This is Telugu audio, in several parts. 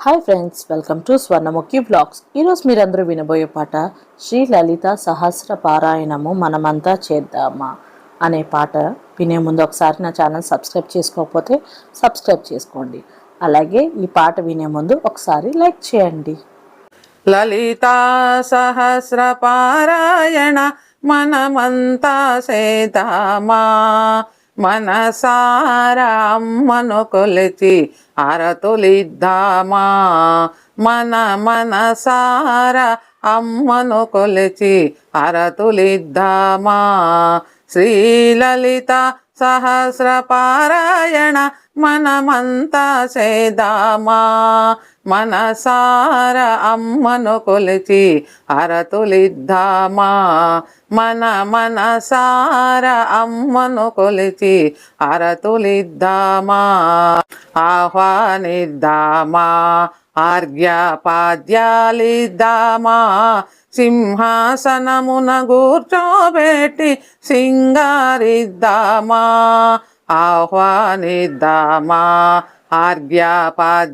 Hi friends welcome to Swarnamukhi blogs ఈరోజు మీరందరూ వినబోయే పాట శ్రీ లలిత సహస్ర పారాయణము మనమంతా చేద్దామా అనే పాట. వినే ముందు ఒకసారి నా ఛానల్ సబ్స్క్రైబ్ చేసుకోకపోతే సబ్స్క్రైబ్ చేసుకోండి. అలాగే ఈ పాట వినే ముందు ఒకసారి లైక్ చేయండి. లలితా సహస్ర పారాయణ మనమంతా చేద్దామా? మనసారా అమ్మను కొలిచి అరతులిద్దామా మన మనసారా అమ్మను కొలిచి అరతులిద్దామా శ్రీలలిత సహస్ర పారాయణ మనమంతా సేదామా మనసార అమ్మను కొలిచి అరతులిద్దామా మన మనసార అమ్మను కొలిచి అరతులిద్దామా ఆహ్వానిద్దామా ఆర్ఘ్యపాద్యాలిద్దామా సింహాసనమున కూర్చోబెట్టి సింగారిద్దామా ఆహ్వానిద్దామా ఆర్ఘ్యపాద్యాలిద్దామా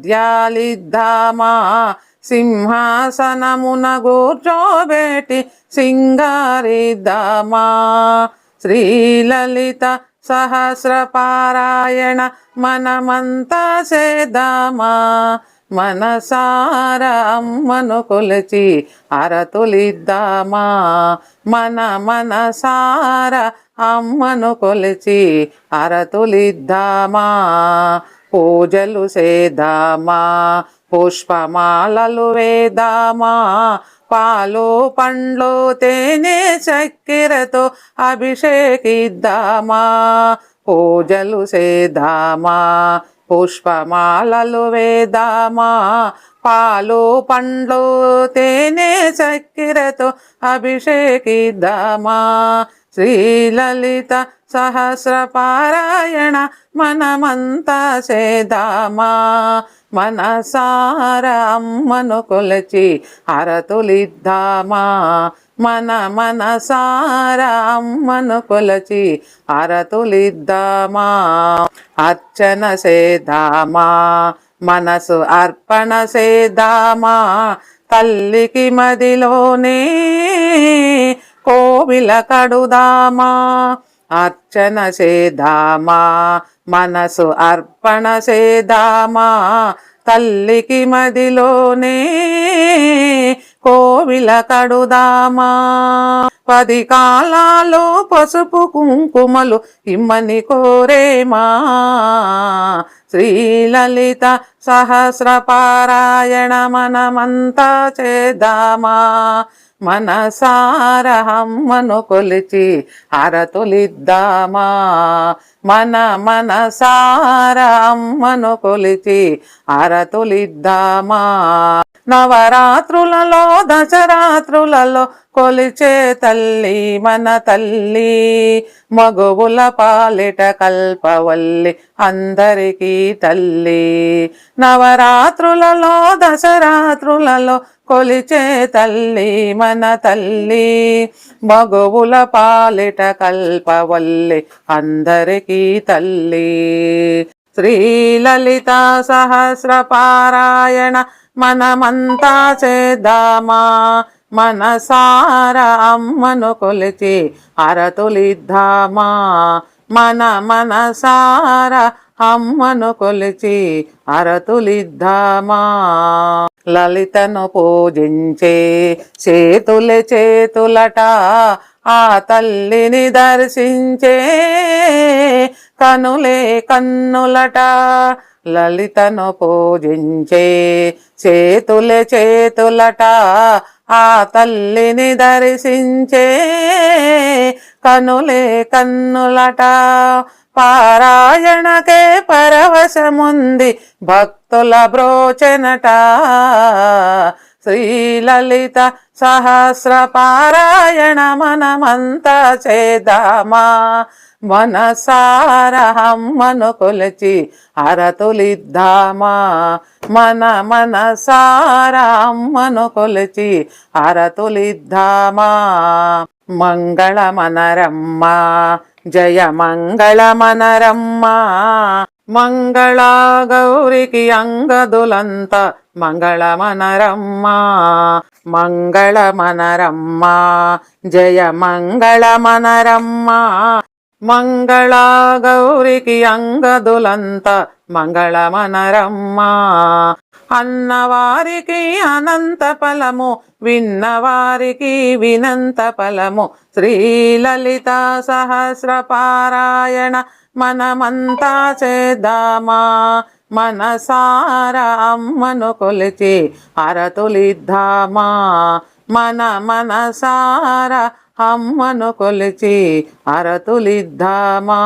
సింహాసనమున కూర్చోబెట్టి సింగారిద్దామా శ్రీలలిత సహస్ర పారాయణ మనమంతా సేదామా మనసార అమ్మను కొలిచి అరతులిద్దామా మన మనసార అమ్మను కొలిచి అరతులిద్దామా పూజలు సేదామా పుష్పమాలలు వేదామా పాలు పండ్లు తేనె చక్కెరతో అభిషేకిద్దామా? పూజలు చేద్దామా? పుష్పమాలలు వేదామా పాలు పండ్లు తేనె చక్కెరతో అభిషేకిద్దామా? శ్రీలలిత సహస్ర పారాయణ మనమంతా చేద్దామా? మనసార అమ్మను కొలచి అరతులిద్దామా? మన మనసార అమ్మను కొలచి అరతులిద్దామా? అర్చన సేదామా మనసు అర్పణ సేదామా తల్లికి మదిలోనే కోవిల కడుదామా? అర్చన సేదామా మనసు అర్పణ సేదామా తల్లికి మదిలోనే కోవిల కడుదామా. పది కాలాలు పసుపు కుంకుమలు ఇమ్మని కోరేమా? శ్రీలలిత సహస్ర పారాయణ మనమంతా చేద్దామా మనసారహమ్మను కొలిచి అరతులిద్దామా? మన మనసారహమ్మను కొలిచి అరతులిద్దామా? నవరాత్రులలో దశరాత్రులలో కొలిచే తల్లి మన తల్లి. మగువుల పాలిట కల్పవల్లి అందరికీ తల్లి. నవరాత్రులలో దశరాత్రులలో కొలిచే తల్లి మన తల్లి. మగువుల పాలిట కల్పవల్లి అందరికీ తల్లి. శ్రీలలిత సహస్ర పారాయణ మనమంతా చేద్దామా? మనసార అమ్మను కొలిచి అరతులిద్దామా? మన మనసార అమ్మను కొలిచి అరతులిద్దామా? లలితను పూజించే చేతుల చేతులట ఆ తల్లిని దర్శించే కనులే కన్నులట లలితను పూజించే చేతులే చేతులట ఆ తల్లిని దర్శించే కనులే కన్నులట. పారాయణకే పరవశముంది భక్తుల బ్రోచనట. శ్రీలలిత సహస్ర పారాయణ మనమంతా చేద్దామా? మనసార అమ్మను కొలిచి అరతులిద్దామా? మన మనసార అమ్మను కొలిచి అరతులిద్దామా? మంగళమనరమ్మ జయ మంగళమనరమ్మ మంగళ గౌరికి అంగదులంత మంగళమనరమ్మ మంగళమనరమ్మ జయ మంగళమనరమ్మ. మంగళ గౌరికి అంగదులంత మంగళ మంగళమనరమ్మ అన్నవారికి అనంత ఫలము విన్నవారికి వినంత ఫలము. శ్రీలలిత సహస్ర పారాయణ మనమంతా చేద్దామా? మనసార అమ్మను కొలిచి అరతులిద్దామా? మన మనసార అమ్మను కొలిచి అరతులిద్దామా?